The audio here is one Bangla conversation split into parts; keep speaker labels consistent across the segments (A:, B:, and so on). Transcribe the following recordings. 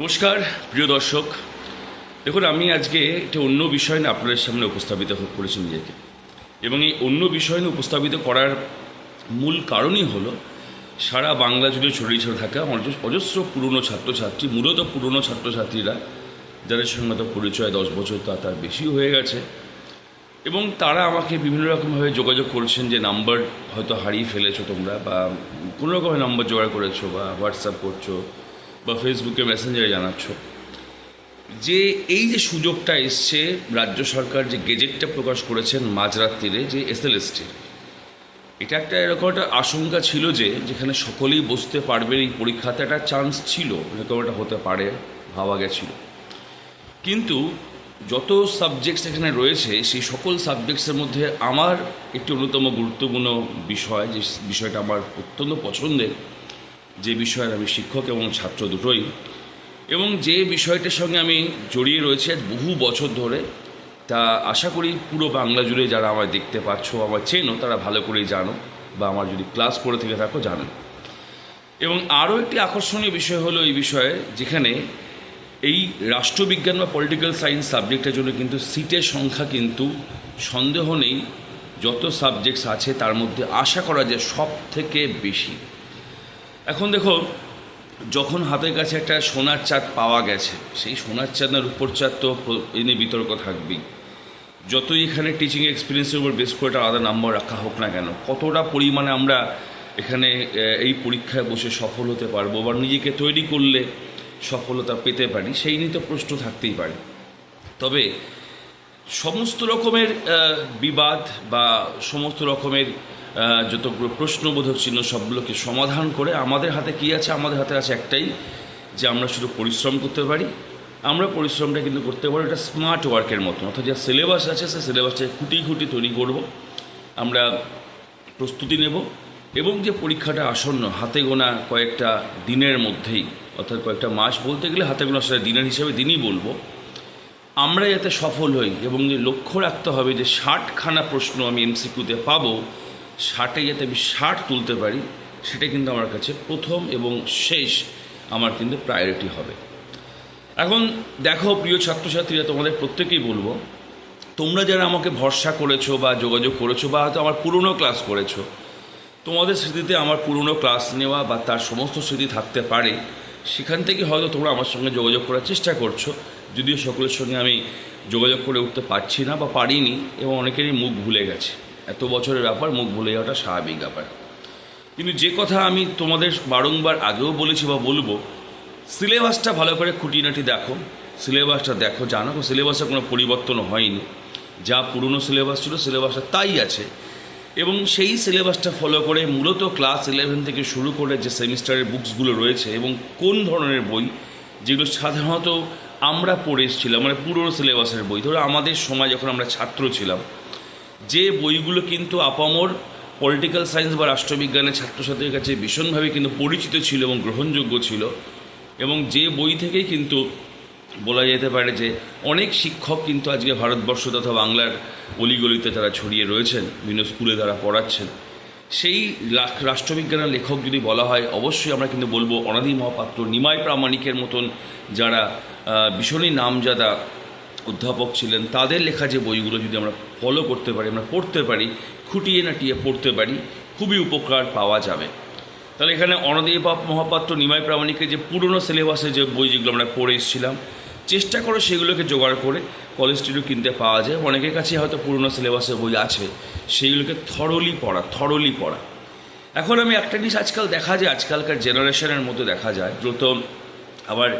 A: নমস্কার, প্রিয় দর্শক। দেখুন, আমি আজকে একটা অন্য বিষয় নিয়ে আপনাদের সামনে উপস্থাপিত করেছি নিজেকে। এবং এই অন্য বিষয় নিয়ে উপস্থাপিত করার মূল কারণই হলো, সারা বাংলা জুড়ে ছড়িয়ে ছড়িয়ে থাকা অজস- অজস্র পুরনো ছাত্রছাত্রী, মূলত পুরনো ছাত্রছাত্রীরা, যাদের সঙ্গে তো পরিচয় দশ বছর তা তার বেশি হয়ে গেছে। এবং তারা আমাকে বিভিন্ন রকমভাবে যোগাযোগ করছেন যে নাম্বার হয়তো হারিয়ে ফেলেছো তোমরা, বা কোনো রকমের নাম্বার জোগাড় করেছ, বা হোয়াটসঅ্যাপ করছ বা ফেসবুকে মেসেঞ্জারে জানাচ্ছ। যে এই যে সুযোগটা এসছে, রাজ্য সরকার যে গেজেটটা প্রকাশ করেছেন মাঝরাত্রিরে যে এসএলএসটি এটা একটা এরকম একটা আশঙ্কা ছিল যে যেখানে সকলেই বসতে পারবে এই পরীক্ষাতে, একটা চান্স ছিল, এরকম একটা হতে পারে, ভাবা গেছিল। কিন্তু যত সাবজেক্টস এখানে রয়েছে, সেই সকল সাবজেক্টসের মধ্যে আমার একটি অন্যতম গুরুত্বপূর্ণ বিষয়, যে বিষয়টা আমার অত্যন্ত পছন্দের যে বিষয়ের আমি শিক্ষক এবং ছাত্র দুটোই, এবং যে বিষয়টার সঙ্গে আমি জড়িয়ে রয়েছি বহু বছর ধরে, তা আশা করি পুরো বাংলা জুড়ে যারা আমায় দেখতে পাচ্ছ আমার চেনো, তারা ভালো করেই জানো, বা আমার যদি ক্লাস করে থেকে থাকো, জানো। এবং আরও একটি আকর্ষণীয় বিষয় হলো এই বিষয়ে, যেখানে এই রাষ্ট্রবিজ্ঞান বা পলিটিক্যাল সায়েন্স সাবজেক্টের জন্য কিন্তু সিটের সংখ্যা কিন্তু সন্দেহ নেই, যত সাবজেক্টস আছে তার মধ্যে আশা করা যায় সব থেকে বেশি। এখন দেখো, যখন হাতের কাছে একটা সোনার চাঁদ পাওয়া গেছে, সেই সোনার চাঁদ উপর চাঁদ তো প্র- এ নিয়ে বিতর্ক থাকবেই। যতই এখানে টিচিং এক্সপিরিয়েন্সের উপর বেশ করে একটা আলাদা নাম্বার রাখা হোক না কেন, কতটা পরিমাণে আমরা এখানে এই পরীক্ষায় বসে সফল হতে পারব বা নিজেকে তৈরি করলে সফলতা পেতে পারি, সেই নিয়ে তো প্রশ্ন থাকতেই পারে। তবে, সমস্ত রকমের বিবাদ বা সমস্ত রকমের যতগুলো প্রশ্নবোধক চিহ্ন সবগুলোকে সমাধান করে আমাদের হাতে কী আছে? আমাদের হাতে আছে একটাই, যে আমরা শুধু পরিশ্রম করতে পারি। আমরা পরিশ্রমটা কিন্তু করতে পারি এটা স্মার্ট ওয়ার্কের মতন। অর্থাৎ যা সিলেবাস আছে, সে সিলেবাসটাকে খুঁটি খুঁটি তৈরি করব। আমরা প্রস্তুতি নেব এবং যে পরীক্ষাটা আসন্ন, হাতে গোনা কয়েকটা দিনের মধ্যেই, অর্থাৎ কয়েকটা মাস বলতে গেলে হাতে গোনা সেটা দিনের হিসাবে দিনই বলব, আমরা যাতে সফল হই এবং যে লক্ষ্য রাখতে হবে যে ষাটখানা প্রশ্ন আমি এমসিকিউতে পাবো ষাটে যাতে আমি ষাট তুলতে পারি, সেটা কিন্তু আমার কাছে প্রথম এবং শেষ আমার কিন্তু প্রায়োরিটি হবে। এখন দেখো প্রিয় ছাত্রছাত্রীরা, তোমাদের প্রত্যেকেই বলব, তোমরা যারা আমাকে ভরসা করেছ বা যোগাযোগ করেছ বা হয়তো আমার পুরনো ক্লাস করেছ, তোমাদের স্মৃতিতে আমার পুরনো ক্লাস নেওয়া বা তার সমস্ত স্মৃতি থাকতে পারে, সেখান থেকে হয়তো তোমরা আমার সঙ্গে যোগাযোগ করার চেষ্টা করছ। যদিও সকলের সঙ্গে আমি যোগাযোগ করে উঠতে পারছি না বা পারিনি এবং অনেকেরই মুখ ভুলে গেছে। এত বছরের ব্যাপার, মুখ ভুলে যাওয়াটা স্বাভাবিক ব্যাপার। কিন্তু যে কথা আমি তোমাদের বারংবার আগেও বলেছি বা বলব, সিলেবাসটা ভালো করে খুঁটিনাটি দেখো। সিলেবাসটা দেখো, জানো সিলেবাসে কোনো পরিবর্তন হয়নি। যা পুরনো সিলেবাস ছিল, সিলেবাসটা তাই আছে। এবং সেই সিলেবাসটা ফলো করে মূলত ক্লাস ইলেভেন থেকে শুরু করে যে সেমিস্টারের বুকসগুলো রয়েছে এবং কোন ধরনের বই, যেগুলো সাধারণত আমরা পড়ে এসেছিলাম মানে পুরনো সিলেবাসের বই। ধরো আমাদের সময় যখন আমরা ছাত্র ছিলাম যে বইগুলো কিন্তু আপামর পলিটিক্যাল সায়েন্স বা রাষ্ট্রবিজ্ঞানের ছাত্রছাত্রীর কাছে ভীষণভাবে কিন্তু পরিচিত ছিল এবং গ্রহণযোগ্য ছিল, এবং যে বই থেকেই কিন্তু বলা যেতে পারে যে অনেক শিক্ষক কিন্তু আজকে ভারতবর্ষ তথা বাংলার অলিগলিতে তারা ছড়িয়ে রয়েছেন, বিভিন্ন স্কুলে তারা পড়াচ্ছেন। সেই রাষ্ট্রবিজ্ঞানের লেখক যদি বলা হয়, অবশ্যই আমরা কিন্তু বলব অনাদি মহাপাত্র নিমাই প্রামাণিকের মতন যারা ভীষণই নামজাদা অধ্যাপক ছিলেন, তাদের লেখা যে বইগুলো যদি আমরা ফলো করতে পারি, আমরা পড়তে পারি, খুঁটিয়ে নাটিয়ে পড়তে পারি, খুবই উপকার পাওয়া যাবে। তাহলে এখানে অনদীপ মহাপাত্র নিমাই প্রামাণিকের যে পুরনো সিলেবাসে যে বই যেগুলো আমরা পড়ে এসেছিলাম, চেষ্টা করো সেগুলোকে জোগাড় করে কলেজ স্ট্রিটও কিনতে পাওয়া যায়। অনেকের কাছে হয়তো পুরনো সিলেবাসের বই আছে, সেইগুলোকে থরলি পড়া থরলি পড়া। এখন আমি একটা জিনিস আজকাল দেখা যায়, আজকালকার জেনারেশনের মতো দেখা যায় দ্রুত আবার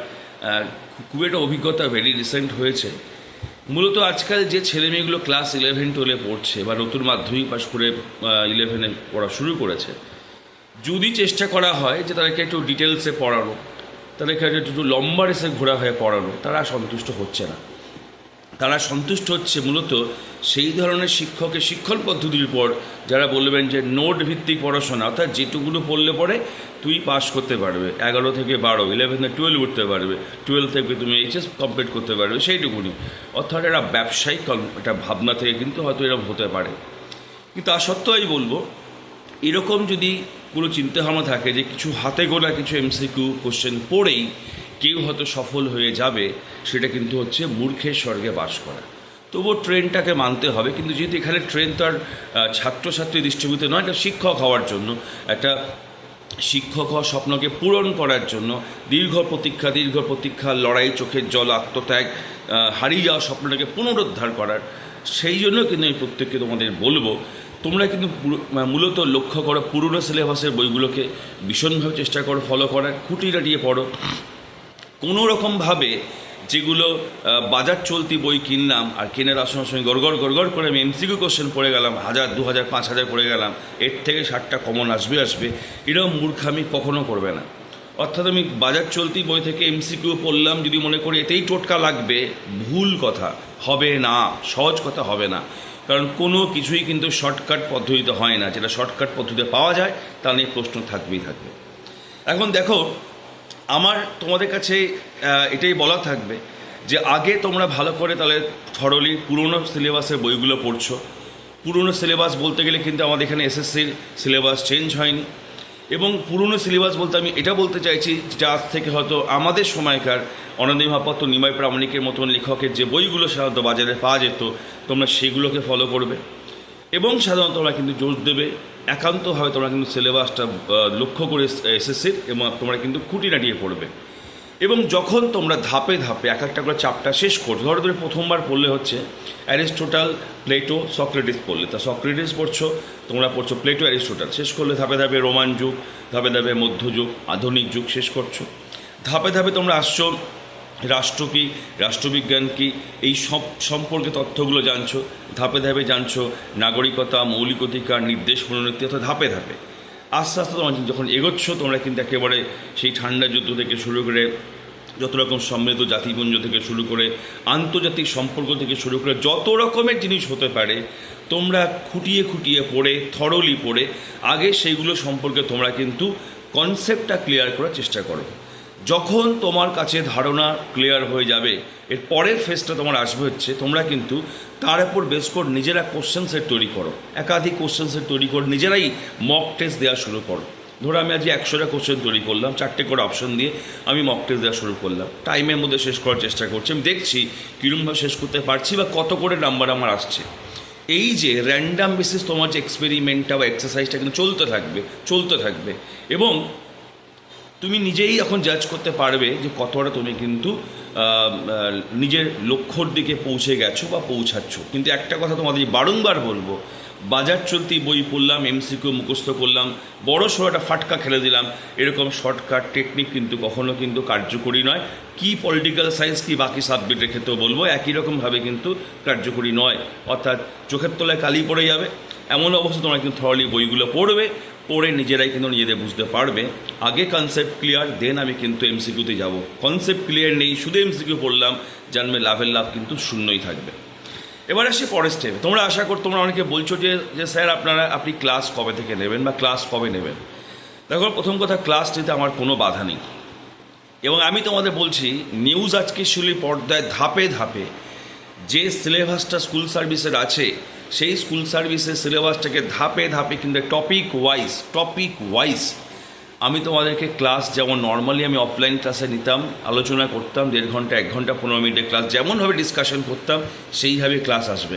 A: খুব একটা অভিজ্ঞতা ভেরি রিসেন্ট হয়েছে। মূলত আজকাল যে ছেলে মেয়েগুলো ক্লাস ইলেভেন টুয়েলভে পড়ছে বা নতুন মাধ্যমিক পাশ করে ইলেভেনে পড়া শুরু করেছে, যদি চেষ্টা করা হয় যে তাদেরকে একটু ডিটেলসে পড়ানো, তাদেরকে একটু লম্বা রেসে ঘোরা হয়ে পড়ানো, তারা সন্তুষ্ট হচ্ছে না। তারা সন্তুষ্ট হচ্ছে মূলত সেই ধরনের শিক্ষকের শিক্ষণ পদ্ধতির উপর, যারা বলবেন যে নোট ভিত্তিক পড়াশোনা, অর্থাৎ যেটুকুলো পড়লে পরে তুই পাস করতে পারবে, এগারো থেকে বারো ইলেভেন থেকে টুয়েলভ উঠতে পারবে টুয়েলভ থেকে তুমি এইচএস কমপ্লিট করতে পারবে, সেইটুকুনি। অর্থাৎ এরা ব্যবসায়িক একটা ভাবনা থেকে কিন্তু হয়তো এরকম হতে পারে। কিন্তু তা সত্ত্বেও বলব, এরকম যদি কোনো চিন্তাভাবনা থাকে যে কিছু হাতে গোনা কিছু এমসিকিউ কোশ্চেন পড়েই কেউ হয়তো সফল হয়ে যাবে, সেটা কিন্তু হচ্ছে মূর্খের স্বর্গে বাস করা। তবুও ট্রেনটাকে মানতে হবে, কিন্তু যেহেতু এখানে ট্রেন তো আর ছাত্রছাত্রী ডিস্ট্রিবিউতে নয়, এটা শিক্ষক হওয়ার জন্য, একটা শিক্ষক হওয়ার স্বপ্নকে পূরণ করার জন্য, দীর্ঘ প্রতীক্ষা দীর্ঘ প্রতীক্ষা, লড়াই, চোখের জল, আত্মত্যাগ হারিয়ে যাওয়া স্বপ্নটাকে পুনরুদ্ধার করার, সেই জন্য কিন্তু আমি প্রত্যেককে তোমাদের বলব, তোমরা কিন্তু মূলত লক্ষ্য করো, পুরনো সিলেবাসের বইগুলোকে ভীষণভাবে চেষ্টা করো ফলো করার খুঁটি রাটিয়ে পড়ো। কোনো রকমভাবে যেগুলো বাজার চলতি বই কিনলাম আর কেনার আসনের সঙ্গে গড়গড় গড়গড় করে আমি এমসিকিউ কোশ্চেন পড়ে গেলাম, হাজার, দু হাজার, পাঁচ হাজার পড়ে গেলাম, এর থেকে ষাটটা কমন আসবে আসবে এরকম মূর্খামি কখনো করবে না। অর্থাৎ আমি বাজার চলতি বই থেকে এমসিকিউ পড়লাম যদি মনে করি এতেই টোটকা লাগবে, ভুল কথা, হবে না, সহজ কথা হবে না। কারণ কোনো কিছুই কিন্তু শর্টকাট পদ্ধতিতে হয় না, যেটা শর্টকাট পদ্ধতিতে পাওয়া যায়, তা নিয়ে প্রশ্ন থাকবেই থাকবে। এখন দেখো আমার তোমাদের কাছে এটাই বলা থাকবে যে আগে তোমরা ভালো করে তাহলে থরলি পুরনো সিলেবাসের বইগুলো পড়ছো। পুরনো সিলেবাস বলতে গেলে কিন্তু আমাদের এখানে এসএসসির সিলেবাস চেঞ্জ হয়নি। এবং পুরনো সিলেবাস বলতে আমি এটা বলতে চাইছি যেটা আজ থেকে হয়তো আমাদের সময়কার অনন্দী মহাপাত্র নিমাই প্রামাণিকের মতন লেখকের যে বইগুলো সাধারণত বাজারে পাওয়া যেত, তোমরা সেগুলোকে ফলো করবে। এবং সাধারণত তোমরা কিন্তু জোর দেবে একান্তভাবে তোমরা কিন্তু সিলেবাসটা লক্ষ্য করে এসএসসির এবং তোমরা কিন্তু খুঁটি নাটিয়ে পড়বে। এবং যখন তোমরা ধাপে ধাপে এক একটা করে চাপটা শেষ করছ, ধরো তুমি প্রথমবার পড়লে হচ্ছে অ্যারিস্টোটাল, প্লেটো, সক্রেটিস পড়লে। তা সক্রেটিস পড়ছো, তোমরা পড়ছো প্লেটো, অ্যারিস্টোটাল। শেষ করলে ধাপে ধাপে রোমান যুগ, ধাপে ধাপে মধ্যযুগ আধুনিক যুগ শেষ করছ। ধাপে ধাপে তোমরা আসছো রাষ্ট্র কী রাষ্ট্রবিজ্ঞান কী, এই সব সম্পর্কে তথ্যগুলো জানছো, ধাপে ধাপে জানছো, নাগরিকতা, মৌলিক অধিকার, নির্দেশ মনোনীতি, অর্থাৎ ধাপে ধাপে। আস্তে আস্তে তোমরা যখন এগোচ্ছ, তোমরা কিন্তু একেবারে সেই ঠান্ডা যুদ্ধ থেকে শুরু করে যত রকম সমৃদ্ধ জাতিপুঞ্জ থেকে শুরু করে আন্তর্জাতিক সম্পর্ক থেকে শুরু করে যত রকমের জিনিস হতে পারে, তোমরা খুঁটিয়ে খুঁটিয়ে পড়ে থরলি পড়ে, আগে সেইগুলো সম্পর্কে তোমরা কিন্তু কনসেপ্টটা ক্লিয়ার করার চেষ্টা করো। যখন তোমার কাছে ধারণা ক্লিয়ার হয়ে যাবে, এর পরের ফেজটা তোমার আসবে হচ্ছে, তোমরা কিন্তু তার উপর বেস করে নিজেরা কোশ্চেন সেট তৈরি করো। একাধিক কোশ্চেন সেট তৈরি করো নিজেরাই মক টেস্ট দেওয়া শুরু করো। ধরো আমি আজকে একশোটা কোশ্চেন তৈরি করলাম, চারটে করে অপশন দিয়ে আমি মক টেস্ট দেওয়া শুরু করলাম। টাইমের মধ্যে শেষ করার চেষ্টা করছি, আমি দেখছি কীরকমভাবে শেষ করতে পারছি বা কত করে নাম্বার আমার আসছে। এই যে র্যান্ডাম বেসিস তোমার যে এক্সপেরিমেন্টটা বা এক্সারসাইজটা কিন্তু চলতে থাকবে চলতে থাকবে। এবং তুমি নিজেই এখন জাজ করতে পারবে যে কতটা তুমি কিন্তু নিজের লক্ষ্যর দিকে পৌঁছে গেছো বা পৌঁছাচ্ছ। কিন্তু একটা কথা তোমাদের বারংবার বলব, বাজার চলতি বই পড়লাম এমসিকিউ মুখস্থ করলাম, বড় সড়ো একটা ফাটকা খেলে দিলাম, এরকম শর্টকাট টেকনিক কিন্তু কখনো কিন্তু কার্যকরী নয়। কি পলিটিক্যাল সায়েন্স কি বাকি সাবজেক্টের ক্ষেত্রেও বলব, একই রকমভাবে কিন্তু কার্যকরী নয়। অর্থাৎ চোখের তলায় কালি পড়ে যাবে, এমন অবস্থা তোমরা কিন্তু থরলি বইগুলো পড়বে। পড়ে নিজেরাই কিন্তু নিজেদের বুঝতে পারবে। আগে কনসেপ্ট ক্লিয়ার দেন আমি কিন্তু এমসিকিউতে যাব। কনসেপ্ট ক্লিয়ার নেই, শুধু এমসিকিউ পড়লাম, জানবে লাভের লাভ কিন্তু শূন্যই থাকবে। এবার আসি পরের স্টেপে তোমরা আশা কর, তোমরা অনেকে বলছো যে যে স্যার আপনারা, আপনি ক্লাস কবে থেকে নেবেন বা ক্লাস কবে নেবেন? দেখো, প্রথম কথা ক্লাস নিতে আমার কোনো বাধা নেই। এবং আমি তোমাদের বলছি নিউজ আজকে শুলি পর্দায় ধাপে ধাপে। যে সিলেবাসটা স্কুল সার্ভিসের আছে সেই স্কুল সার্ভিসের সিলেবাসটাকে ধাপে ধাপে কিন্তু টপিক ওয়াইজ টপিক ওয়াইজ আমি তোমাদেরকে ক্লাস যেমন নর্মালি আমি অফলাইন ক্লাসে নিতাম, আলোচনা করতাম, দেড় ঘণ্টা, এক ঘণ্টা, পনেরো মিনিটের ক্লাস যেমনভাবে ডিসকাশন করতাম, সেইভাবে ক্লাস আসবে।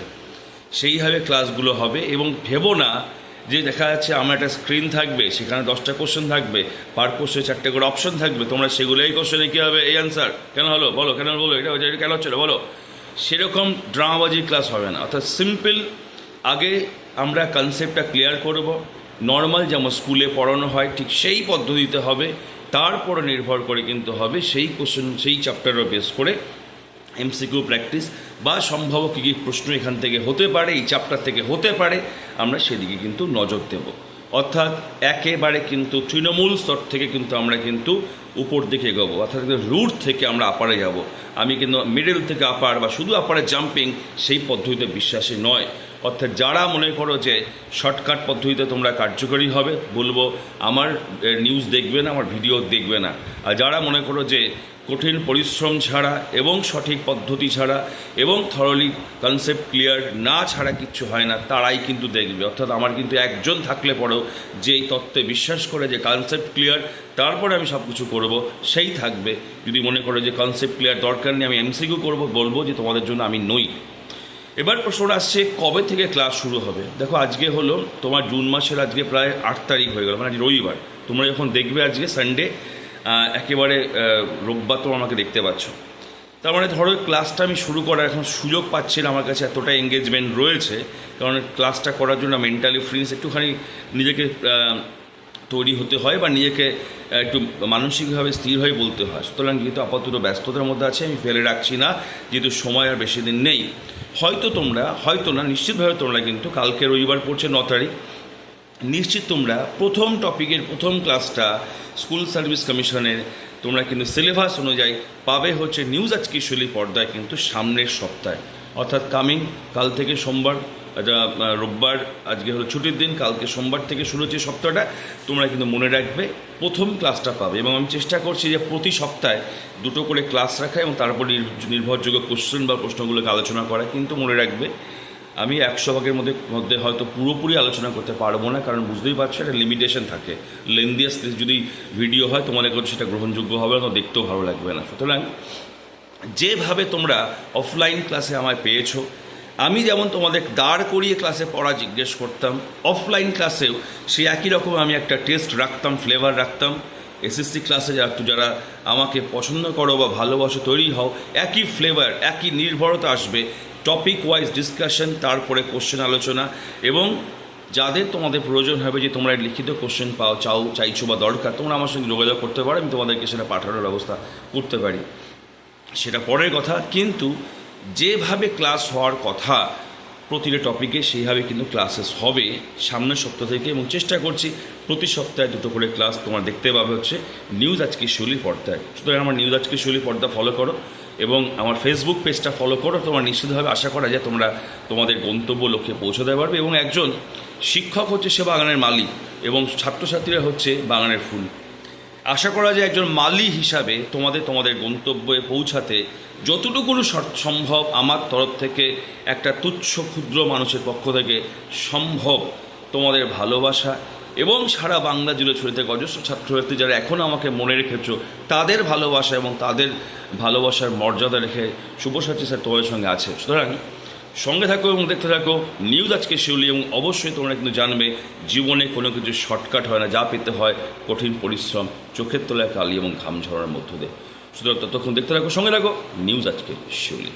A: সেইভাবে ক্লাসগুলো হবে এবং ভেবো না যে দেখা যাচ্ছে আমার একটা স্ক্রিন থাকবে, সেখানে দশটা কোশ্চেন থাকবে পার কোশ্চেনে চারটে করে অপশন থাকবে, তোমরা সেগুলো এই কোশ্চেনে কী হবে? এই অ্যান্সার কেন হলো? বলো, কেন বলো, এটা কেন হচ্ছে? বলো। সেরকম ড্রামাবাজি ক্লাস হবে না। অর্থাৎ সিম্পল আগে আমরা কনসেপ্টটা ক্লিয়ার করব। নর্মাল যেমন স্কুলে পড়ানো হয়, ঠিক সেই পদ্ধতিতে হবে। তারপরে নির্ভর করে কিন্তু হবে সেই কোশ্চেন সেই চ্যাপ্টারের বেস করে এমসিকিউ প্র্যাকটিস বা সম্ভব কী কী প্রশ্ন এখান থেকে হতে পারে, এই চ্যাপ্টার থেকে হতে পারে, আমরা সেদিকে কিন্তু নজর দেব। অর্থাৎ একেবারে কিন্তু তৃণমূল স্তর থেকে কিন্তু আমরা কিন্তু উপর দিকে এগোবো, অর্থাৎ রুট থেকে আমরা আপারে যাব। আমি কিন্তু মিডল থেকে আপার বা শুধু আপারে জাম্পিং সেই পদ্ধতিতে বিশ্বাসী নয়। অর্থাৎ যারা মনে করো যে শর্টকাট পদ্ধতিতে তোমরা কার্যকরী হবে, বলব আমার নিউজ দেখবে না, আমার ভিডিও দেখবে না। আর যারা মনে করো যে কঠিন পরিশ্রম ছাড়া এবং সঠিক পদ্ধতি ছাড়া এবং থরলি কনসেপ্ট ক্লিয়ার না ছাড়া কিচ্ছু হয় না, তারাই কিন্তু দেখবে। অর্থাৎ আমার কিন্তু একজন থাকলে পরেও যে এই তত্ত্বে বিশ্বাস করে যে কনসেপ্ট ক্লিয়ার তারপরে আমি সব কিছু করব, সেই থাকবে। যদি মনে করে যে কনসেপ্ট ক্লিয়ার দরকার নেই, আমি এমসিকিউ করব, বলব যে তোমাদের জন্য আমি নই। এবার প্রশ্ন আসছে, কবে থেকে ক্লাস শুরু হবে? দেখো, আজকে হলো তোমার জুন মাসের আজকে প্রায় আট তারিখ হয়ে গেল মানে আজ রবিবার। তোমরা যখন দেখবে আজকে সানডে একেবারে রোববার তোমরা আমাকে দেখতে পাচ্ছ। তার মানে ধরো ক্লাসটা আমি শুরু করার এখন সুযোগ পাচ্ছি না, আমার কাছে এতটা এঙ্গেজমেন্ট রয়েছে, কারণ ক্লাসটা করার জন্য মেন্টালি ফ্রিজ একটুখানি নিজেকে তৈরি হতে হয় বা নিজেকে একটু মানসিকভাবে স্থির হয়ে বলতে হয়। সুতরাং যেহেতু আপাতত ব্যস্ততার মধ্যে আছে, আমি ফেলে রাখছি না, যেহেতু সময় আর বেশি দিন নেই। হয়তো তোমরা, হয়তো না, নিশ্চিতভাবে তোমরা কিন্তু কালকে রবিবার পড়ছে ন তারিখ, নিশ্চিত তোমরা প্রথম টপিকের প্রথম ক্লাসটা স্কুল সার্ভিস কমিশনের, তোমরা কিন্তু সিলেবাস অনুযায়ী পাবে হচ্ছে নিউজ আজকে শৈলী পর্দায় কিন্তু সামনের সপ্তাহে। অর্থাৎ কামিং, কাল থেকে সোমবার আহ, রোববার আজকে হলো ছুটির দিন কালকে সোমবার থেকে শুরু হচ্ছে সপ্তাহটা। তোমরা কিন্তু মনে রাখবে প্রথম ক্লাসটা পাবে এবং আমি চেষ্টা করছি যে প্রতি সপ্তাহে দুটো করে ক্লাস রাখা এবং তারপর নির- নির্ভরযোগ্য কোশ্চেন বা প্রশ্নগুলোকে আলোচনা করা। কিন্তু মনে রাখবে আমি একশো ভাগের মধ্যে মধ্যে হয়তো পুরোপুরি আলোচনা করতে পারব না কারণ বুঝতেই পারছ একটা লিমিটেশন থাকে। লেন্দিয়াস যদি ভিডিও হয় তোমাদের কাছে সেটা গ্রহণযোগ্য হবে না দেখতেও ভালো লাগবে না। সুতরাং যেভাবে তোমরা অফলাইন ক্লাসে আমায় পেয়েছ আমি যেমন তোমাদের দাঁড় করিয়ে ক্লাসে পড়া জিজ্ঞেস করতাম অফলাইন ক্লাসেও সেই একই রকম আমি একটা টেস্ট রাখতাম ফ্লেভার রাখতাম। এসএসসি ক্লাসে যা একটু যারা আমাকে পছন্দ করো বা ভালোবাসো তৈরি হও, একই ফ্লেভার একই নির্ভরতা আসবে। টপিক ওয়াইজ ডিসকাশন তারপরে কোশ্চেন আলোচনা এবং যাদের তোমাদের প্রয়োজন হবে যে তোমরা লিখিত কোশ্চেন পাও, চাও, চাইছো বা দরকার, তোমরা আমার সঙ্গে যোগাযোগ করতে পারো, আমি তোমাদেরকে সেটা পাঠানোর ব্যবস্থা করতে পারি। সেটা পরের কথা, কিন্তু যেভাবে ক্লাস হওয়ার কথা প্রতিটা টপিকে সেইভাবে কিন্তু ক্লাসেস হবে সামনের সপ্তাহ থেকে এবং চেষ্টা করছি প্রতি সপ্তাহে দুটো করে ক্লাস তোমার দেখতে পাবে হচ্ছে। নিউজ আজকে শৈলী পর্দায়। সুতরাং আমার নিউজ আজকে শৈলী পর্দা ফলো করো এবং আমার ফেসবুক পেজটা ফলো করো। তোমার নিশ্চিতভাবে আশা করা যায় তোমরা তোমাদের গন্তব্য লক্ষ্যে পৌঁছতে পারবে এবং একজন শিক্ষক হচ্ছে সে বাগানের মালিক এবং ছাত্রছাত্রীরা হচ্ছে বাগানের ফুল। আশা করা যায় একজন মালি হিসাবে তোমাদের তোমাদের গন্তব্যে পৌঁছাতে যতটুকু সম্ভব আমার তরফ থেকে একটা তুচ্ছ ক্ষুদ্র মানুষের পক্ষ থেকে সম্ভব তোমাদের ভালোবাসা এবং সারা বাংলা জুড়ে ছড়িতে অজস্র ছাত্রছাত্রী যারা এখনও আমাকে মনে রেখেছ, তাদের ভালোবাসা এবং তাদের ভালোবাসার মর্যাদা রেখে শুভসাচী স্যার তোমাদের সঙ্গে আছে। সুতরাং সঙ্গে থাকো এবং দেখতে থাকো। নিউজ আজকে শিউলি এবং অবশ্যই তোমরা কিন্তু জানবে, জীবনে কোনো কিছু শর্টকাট হয় না, যা পেতে হয় কঠিন পরিশ্রম, চোখের তলায় কালি এবং ঘাম ঝরার মধ্য দিয়ে। সুতরাং ততক্ষণ দেখতে থাকো, সঙ্গে থাকো, নিউজ আজকে শিউলি।